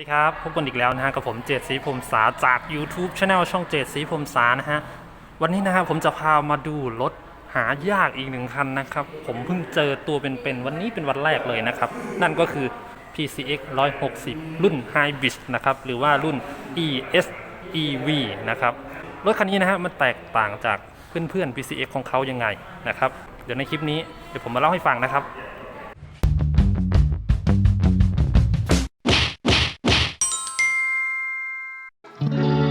สวัสดีครับพบกันอีกแล้วนะฮะกับผมเจตศรีพรมสาจาก YouTube Channel ช่องเจตศรีพรมสานะฮะวันนี้นะฮะผมจะพามาดูรถหายากอีกหนึ่งคันนะครับ ผมเพิ่งเจอตัวเป็นๆวันนี้เป็นวันแรกเลยนะครับ นั่นก็คือ PCX 160 รุ่น Hybrid นะครับ หรือว่ารุ่น ES EV นะครับ รถคันนี้นะฮะมันแตกต่างจากเพื่อนๆ PCX ของเขายังไงนะครับ เดี๋ยวในคลิปนี้เดี๋ยวผมมาเล่าให้ฟังนะครับ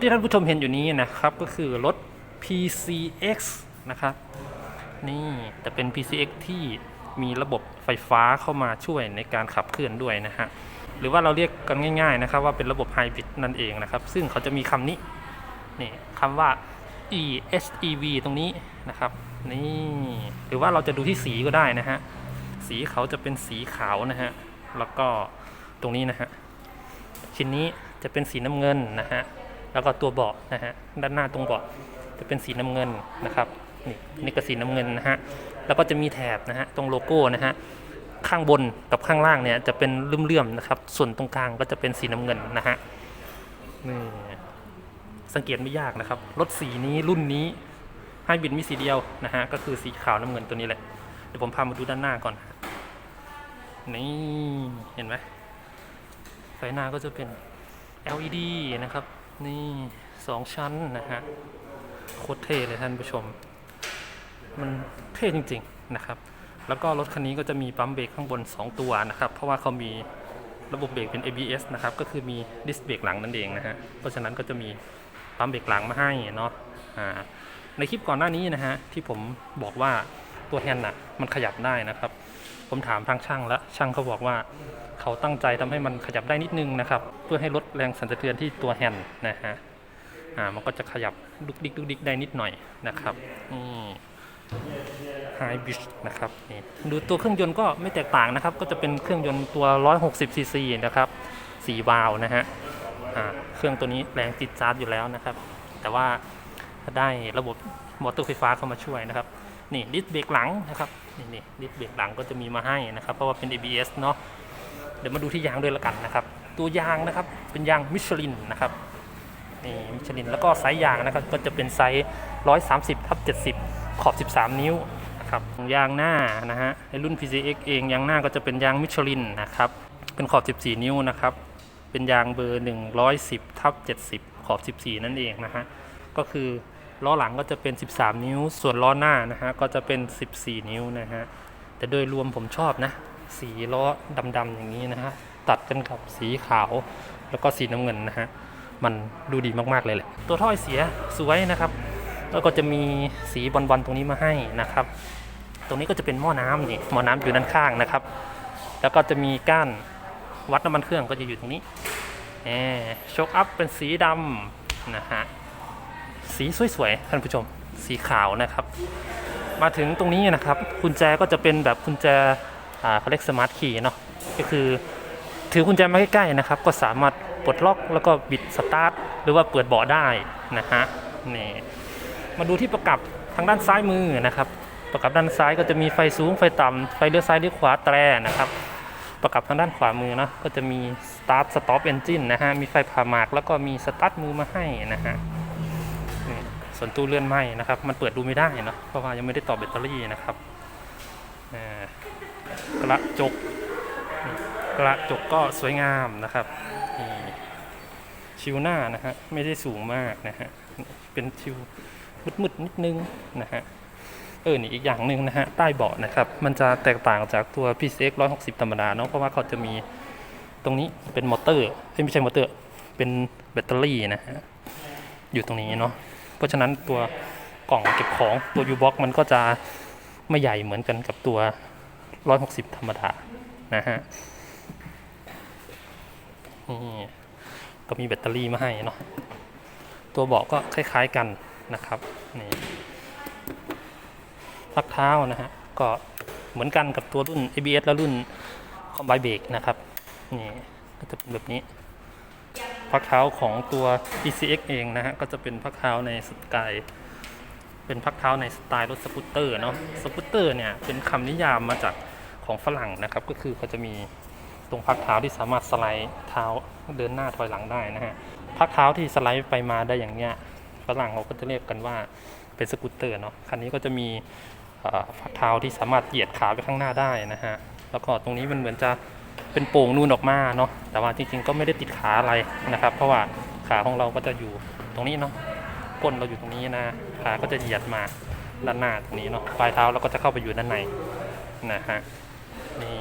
ที่ท่านผู้ชมเห็นอยู่นี้นะครับก็คือรถ PCX นะครับนี่แต่เป็น PCX ที่มีระบบไฟฟ้าเข้ามาช่วยในการขับเคลื่อนด้วยนะฮะหรือว่าเราเรียกกันง่าย ๆนะครับ ว่าเป็นระบบไฮบริดนั่นเองนะครับ ซึ่งเขาจะมีคำนี้นี่คำว่า EHEV ตรงนี้นะครับนี่หรือว่าเราจะดูที่สีก็ได้นะฮะสีเขาจะเป็นสีขาวนะฮะแล้วก็ตรงนี้นะฮะชิ้นนี้จะเป็นสีน้ำเงินนะฮะ แล้วก็ตัวเบาะนะฮะด้านหน้าตรงเบาะจะเป็นสีน้ำเงินนะครับนี่นี่ก็สีน้ำเงินนะฮะแล้วก็จะมีแถบนะฮะตรงโลโก้นะฮะข้างบนกับข้างล่างเนี่ยจะเป็นเลื่อมๆนะครับ ส่วนตรงกลางก็จะเป็นสีน้ำเงินนะฮะนี่สังเกตไม่ยากนะครับ รถสีนี้รุ่นนี้ให้บินมีสีเดียวนะฮะก็คือสีขาวน้ำเงินตัวนี้แหละเดี๋ยวผมพามาดูด้านหน้าก่อน นี่เห็นไหมไฟหน้าก็จะเป็น LED นะครับ นี่สองชั้นนะฮะโคตรเท่เลยท่านผู้ชม มันเท่จริง ๆ นะครับ แล้วก็รถคันนี้ก็จะมีปั๊มเบรกข้างบน 2 ตัวนะครับ เพราะว่าเขามีระบบเบรกเป็น ABS นะครับ ก็คือมีดิสเบรกหลังนั่นเองนะฮะ เพราะฉะนั้นก็จะมีปั๊มเบรกหลังมาให้เนาะในคลิปก่อนหน้านี้นะฮะที่ผมบอกว่าตัวแฮนด์น่ะมันขยับได้นะครับ ผมถามทางช่างแล้วช่างเขาบอกว่า เขาตั้งใจทำให้มันขยับได้นิดนึงนะครับ เพื่อให้ลดแรงสั่นสะเทือนที่ตัวแฮนด์นะฮะอ่ามันก็จะขยับดุกดิกดุกดิกได้นิดหน่อยนะครับนี่ไฮบริดนะครับนี่ดูตัวเครื่องยนต์ก็ไม่แตกต่างนะครับ ก็จะเป็นเครื่องยนต์ตัว 160 ซีซีนะครับ4วาล์วนะฮะอ่าเครื่องตัวนี้แรงจิตจาร์ดอยู่แล้วนะครับ แต่ว่าถ้าได้ระบบมอเตอร์ไฟฟ้าเข้ามาช่วยนะครับ นี่ดิสเบรกหลังนะครับนี่นี่ดิสเบรกหลังก็จะมีมาให้นะครับ เพราะว่าเป็น ABS เนาะเดี๋ยวมาดูที่ยางด้วยละกันนะครับ ตัวยางนะครับเป็นยางมิชลินนะครับนี่มิชลินแล้วก็ไซส์ยางนะครับก็จะเป็นไซส์ 130ทับ70 ขอบ 13 นิ้วนะครับยางหน้านะฮะในรุ่น PCX เองยางหน้าก็จะเป็นยางมิชลินนะครับเป็นขอบ 14 นิ้วนะครับเป็นยางเบอร์ 110ทับ70 ขอบ 14 นั่นเองนะฮะก็คือ ล้อหลังก็จะเป็น 13 นิ้ว ส่วนล้อหน้านะฮะก็จะเป็น 14 นิ้วนะฮะแต่โดยรวมผมชอบนะ สีล้อดำๆอย่างนี้นะฮะตัดกันกับสีขาวแล้วก็สีน้ำเงินนะฮะมันดูดีมากๆเลยแหละตัวถ้อยเสียสวยนะครับแล้วก็จะมีสีบอลๆตรงนี้มาให้นะครับ ตรงนี้ก็จะเป็นหม้อน้ำนี่หม้อน้ำอยู่ด้านข้างนะครับ แล้วก็จะมีก้านวัดน้ำมันเครื่องก็จะอยู่ตรงนี้แหมโชคอัพเป็นสีดำนะฮะ สีสวยๆท่านผู้ชมสีขาวนะครับ มาถึงตรงนี้นะครับกุญแจก็จะเป็นแบบกุญแจอ่าเขาเรียกสมาร์ทคีย์เนาะก็คือถือกุญแจมาใกล้ๆนะครับ ก็สามารถปลดล็อกแล้วก็บิดสตาร์ทหรือว่าเปิดเบาะได้นะฮะนี่มาดูที่ประกับทางด้านซ้ายมือนะครับ ประกับด้านซ้ายก็จะมีไฟสูงไฟต่ำไฟเลี้ยวซ้ายเลี้ยวขวาแตรนะครับ ประกับทางด้านขวามือนะก็จะมี start stop engine นะฮะมีไฟผ่าหมากแล้วก็มีสตาร์ทมือมาให้นะฮะ ส่วนตู้เลื่อนไหมนะครับ มันเปิดดูไม่ได้เนาะเพราะว่ายังไม่ได้ต่อแบตเตอรี่นะครับกระจกกระจกก็สวยงามนะครับชิวหน้านะฮะไม่ได้สูงมากนะฮะเป็นชิวมืดๆนิดนึงนะฮะเออนี่อีกอย่างหนึ่งนะฮะใต้เบาะนะครับ มันจะแตกต่างจากตัว PCX 160 ธรรมดาเนาะเพราะว่าเขาจะมีตรงนี้เป็นมอเตอร์ไม่ใช่มอเตอร์ เป็นแบตเตอรี่นะฮะอยู่ตรงนี้เนาะ เพราะฉะนั้นตัวกล่องเก็บของตัว U box มันก็จะไม่ใหญ่เหมือนกันกับตัว 160 ธรรมดานะฮะนี่ก็มีแบตเตอรี่มาให้เนาะตัวเบาะก็คล้ายๆกันนะครับนี่พักเท้านะฮะก็เหมือนกันกับตัวรุ่น ABS และรุ่น Combine Brake นะครับนี่ก็จะเป็นแบบนี้ พักเท้าของตัว PCX เองนะฮะ ก็จะเป็นพักเท้าในสไตล์เป็นพักเท้าในสไตล์รถสกูตเตอร์เนาะสกูตเตอร์เนี่ยเป็นคำนิยามมาจากของฝรั่งนะครับ ก็คือเขาจะมีตรงพักเท้าที่สามารถสไลด์เท้าเดินหน้าถอยหลังได้นะฮะพักเท้าที่สไลด์ไปมาได้อย่างเงี้ยฝรั่งเขาก็จะเรียกกันว่าเป็นสกูตเตอร์เนาะคันนี้ก็จะมีพักเท้าที่สามารถเหยียดขาไปข้างหน้าได้นะฮะแล้วก็ตรงนี้มันเหมือนจะ เป็นโป่งนูนออกมาเนาะแต่ว่าจริงๆก็ไม่ได้ติดขาอะไรนะครับ เพราะว่าขาของเราก็จะอยู่ตรงนี้เนาะก้นเราอยู่ตรงนี้นะขาก็จะเหยียดมาด้านหน้าตรงนี้เนาะปลายเท้าเราก็จะเข้าไปอยู่ด้านในนะฮะนี่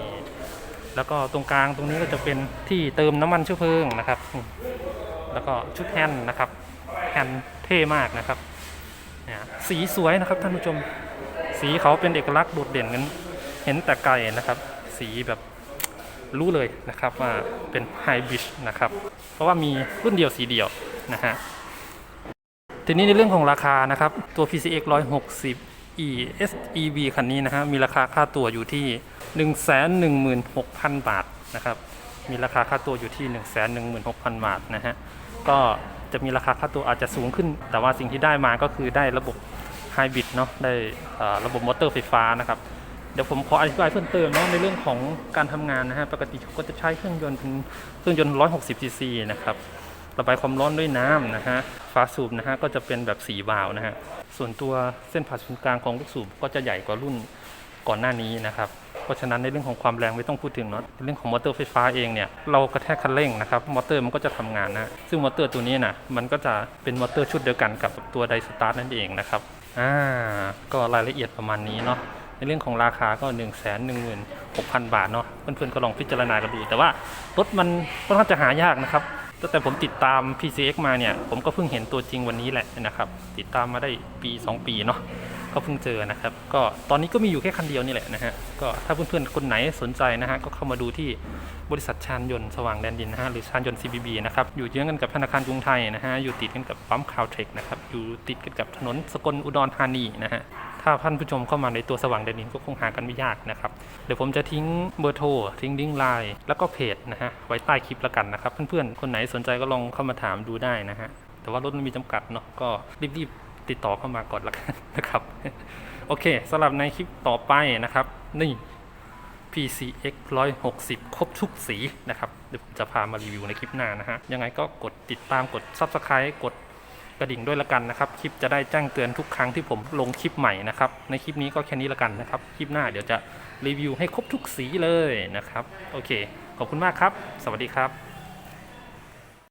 แล้วก็ตรงกลางตรงนี้ก็จะเป็นที่เติมน้ำมันเชื้อเพลิงนะครับ แล้วก็ชุดแฮนด์นะครับแฮนด์เท่มากนะครับเนี่ยสีสวยนะครับท่านผู้ชม สีเขาเป็นเอกลักษณ์โดดเด่นกันเห็นแต่ไกลนะครับ สีแบบ รู้เลยนะครับว่าเป็นไฮบริดนะครับ เพราะว่ามีรุ่นเดียวสีเดียวนะฮะทีนี้ในเรื่องของราคานะครับ ตัว PCX 160 e SEV คันนี้นะฮะมีราคาค่าตัวอยู่ที่ 116,000 บาทนะครับ มีราคาค่าตัวอยู่ที่ 116,000 บาทนะฮะก็จะมีราคาค่าตัวอาจจะสูงขึ้น แต่ว่าสิ่งที่ได้มาก็คือได้ระบบไฮบริดเนาะได้ระบบมอเตอร์ไฟฟ้านะครับ เดี๋ยวผมขออธิบายเพิ่มเติมเนาะในเรื่องของการทำงานนะฮะปกติเขาก็จะใช้เครื่องยนต์เป็นเครื่องยนต์ 160 cc นะครับระบายความร้อนด้วยน้ำนะฮะฝาสูบนะฮะก็จะเป็นแบบสีวาล์วนะฮะส่วนตัวเส้นผ่าศูนย์กลางของลูกสูบก็จะใหญ่กว่ารุ่นก่อนหน้านี้นะครับเพราะฉะนั้นในเรื่องของความแรงไม่ต้องพูดถึงเนาะเรื่องของมอเตอร์ไฟฟ้าเองเนี่ยเรากระแทกคันเร่งนะครับมอเตอร์มันก็จะทำงานนะซึ่งมอเตอร์ตัวนี้นะมันก็จะเป็นมอเตอร์ชุดเดียวกันกับตัวไดสตาร์ทนั่นเองนะครับอ่าก็รายละเอียดประมาณนี้เนาะ ในเรื่องของราคาก็ 1 1 6 0 0 0 บาทเนาะเพื่อนๆก็ลองพิจารณากันดู แต่ว่ารถมันค่อนข้างจะหายากนะครับตั้งแต่ผมติดตาม PCX มาเนี่ย ผมก็เพิ่งเห็นตัวจริงวันนี้แหละนะครับ ติดตามมาได้ปี 2 ปีเนาะก็เพิ่งเจอนะครับ ก็ตอนนี้ก็มีอยู่แค่คันเดียวนี่แหละนะฮะก็ถ้าเพื่อนๆคนไหนสนใจนะฮะก็เข้ามาดูที่บริษัทชานยนต์สว่างแดนดินนะฮะหรือชานยนต์ CBB นะครับอยู่เยื้องกันกับธนาคารกรุงไทยนะฮะอยู่ติดกันกับปั๊มคาวเทคนะครับอยู่ติดกันกับถนนสกลอุดรธานีนะฮะ ถ้าท่านผู้ชมเข้ามาในตัวสว่างแดนดินก็คงหากันไม่ยากนะครับเดี๋ยวผมจะทิ้งเบอร์โทรทิ้งลิงก์ไลน์แล้วก็เพจนะฮะไว้ใต้คลิปแล้วกันนะครับเพื่อนๆคนไหนสนใจก็ลองเข้ามาถามดูได้นะฮะแต่ว่ารถมันมีจำกัดเนาะก็รีบๆติดต่อเข้ามาก่อนละกันนะครับโอเคสำหรับในคลิปต่อไปนะครับ นี่ PCX 160 ครบทุกสีนะครับ เดี๋ยวผมจะพามารีวิวในคลิปหน้านะฮะ ยังไงก็กดติดตามกด Subscribe กด กระดิ่งด้วยละกันนะครับคลิปจะได้แจ้งเตือนทุกครั้งที่ผมลงคลิปใหม่นะครับในคลิปนี้ก็แค่นี้ละกันนะครับคลิปหน้าเดี๋ยวจะรีวิวให้ครบทุกสีเลยนะครับโอเคขอบคุณมากครับ สวัสดีครับ